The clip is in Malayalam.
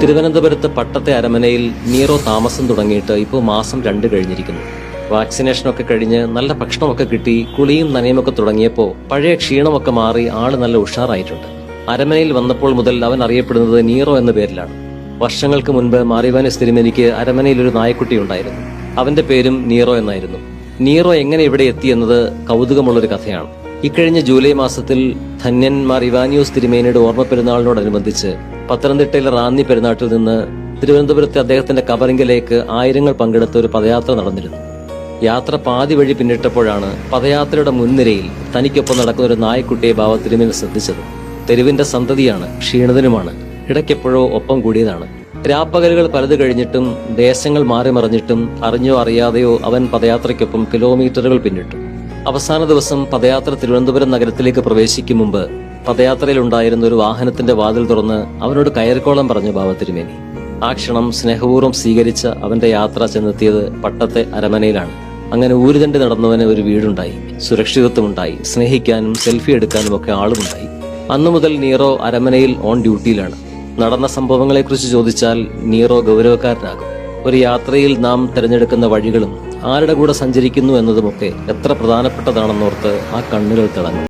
തിരുവനന്തപുരത്ത് പട്ടത്തെ അരമനയിൽ നീറോ താമസം തുടങ്ങിയിട്ട് ഇപ്പോൾ മാസം രണ്ട് കഴിഞ്ഞിരിക്കുന്നു. വാക്സിനേഷനൊക്കെ കഴിഞ്ഞ് നല്ല ഭക്ഷണമൊക്കെ കിട്ടി കുളിയും നനയുമൊക്കെ തുടങ്ങിയപ്പോൾ പഴയ ക്ഷീണമൊക്കെ മാറി ആൾ നല്ല ഉഷാറായിട്ടുണ്ട്. അരമനയിൽ വന്നപ്പോൾ മുതൽ അവൻ അറിയപ്പെടുന്നത് നീറോ എന്ന പേരിലാണ്. വർഷങ്ങൾക്ക് മുൻപ് മാറിവാനിസ് തിരുമേനിക്ക് അരമനയിൽ ഒരു നായക്കുട്ടി ഉണ്ടായിരുന്നു. അവന്റെ പേരും നീറോ എന്നായിരുന്നു. നീറോ എങ്ങനെ ഇവിടെ എത്തി എന്നത് കൗതുകമുള്ളൊരു കഥയാണ്. ഇക്കഴിഞ്ഞ ജൂലൈ മാസത്തിൽ ധന്യന്മാർ ഇവാനിയോസ് തിരുമേനിയുടെ ഓർമ്മ പെരുന്നാളിനോടനുബന്ധിച്ച് പത്തനംതിട്ടയിലെ റാന്നി പെരുന്നാട്ടിൽ നിന്ന് തിരുവനന്തപുരത്തെ അദ്ദേഹത്തിന്റെ കബറിങ്കിലേക്ക് ആയിരങ്ങൾ പങ്കെടുത്ത ഒരു പദയാത്ര നടന്നിരുന്നു. യാത്ര പാതി വഴി പിന്നിട്ടപ്പോഴാണ് പദയാത്രയുടെ മുൻനിരയിൽ തനിക്കൊപ്പം നടക്കുന്ന ഒരു നായക്കുട്ടിയെ ബാബ തിരുമേനി ശ്രദ്ധിച്ചത്. തെരുവിന്റെ സന്തതിയാണ് ക്ഷീണിതനുമാണ് ഇടയ്ക്കെപ്പോഴോ ഒപ്പം കൂടിയതാണ്. രാപ്പകലുകൾ പലത് കഴിഞ്ഞിട്ടും ദേശങ്ങൾ മാറി മറിഞ്ഞിട്ടും അറിഞ്ഞോ അറിയാതെയോ അവൻ പദയാത്രയ്ക്കൊപ്പം കിലോമീറ്ററുകൾ പിന്നിട്ടു. അവസാന ദിവസം പദയാത്ര തിരുവനന്തപുരം നഗരത്തിലേക്ക് പ്രവേശിക്കും മുമ്പ് പദയാത്രയിലുണ്ടായിരുന്ന ഒരു വാഹനത്തിന്റെ വാതിൽ തുറന്ന് അവനോട് കയറിക്കോളം പറഞ്ഞു ഭാവത്തിരുമേനി തിരുമേനി ആ ക്ഷണം സ്നേഹപൂർവം സ്വീകരിച്ച അവന്റെ യാത്ര ചെന്നെത്തിയത് പട്ടത്തെ അരമനയിലാണ്. അങ്ങനെ ഊരുതണ്ടി നടന്നവന് ഒരു വീടുണ്ടായി. സുരക്ഷിതത്വമുണ്ടായി. സ്നേഹിക്കാനും സെൽഫി എടുക്കാനും ഒക്കെ ആളുമുണ്ടായി. അന്നു മുതൽ നീറോ അരമനയിൽ ഓൺ ഡ്യൂട്ടിയിലാണ്. നടന്ന സംഭവങ്ങളെക്കുറിച്ച് ചോദിച്ചാൽ നീറോ ഗൗരവക്കാരനാകും. ഒരു യാത്രയിൽ നാം തിരഞ്ഞെടുക്കുന്ന വഴികളും ആരുടെ കൂടെ സഞ്ചരിക്കുന്നു എന്നതുമൊക്കെ എത്ര പ്രധാനപ്പെട്ടതാണെന്നോർത്ത് ആ കണ്ണുകൾ തിളങ്ങും.